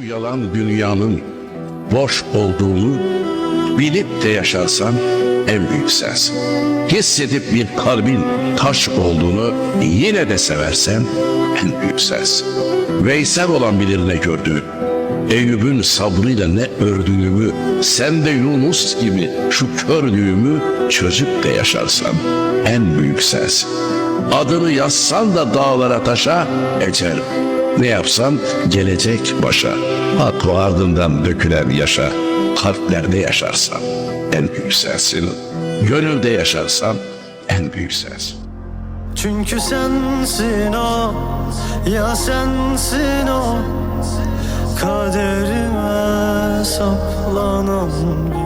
Şu yalan dünyanın boş olduğunu bilip de yaşarsan en büyük sensin. Hissedip bir kalbin taş olduğunu yine de seversen en büyük sensin. Veysel olan bilir ne gördüğü. Eyüp'ün sabrıyla ne ördüğümü, sen de Yunus gibi şu kördüğümü çözüp de yaşarsan en büyük sensin. Adını yazsan da dağlara taşa ecel. Ne yapsan gelecek başa. Hak ardından dökülen yaşa. Kalplerde yaşarsan en büyük sensin. Gönülde yaşarsan en büyük sensin. Çünkü sensin o Ya sensin o Kaderime saplanan bir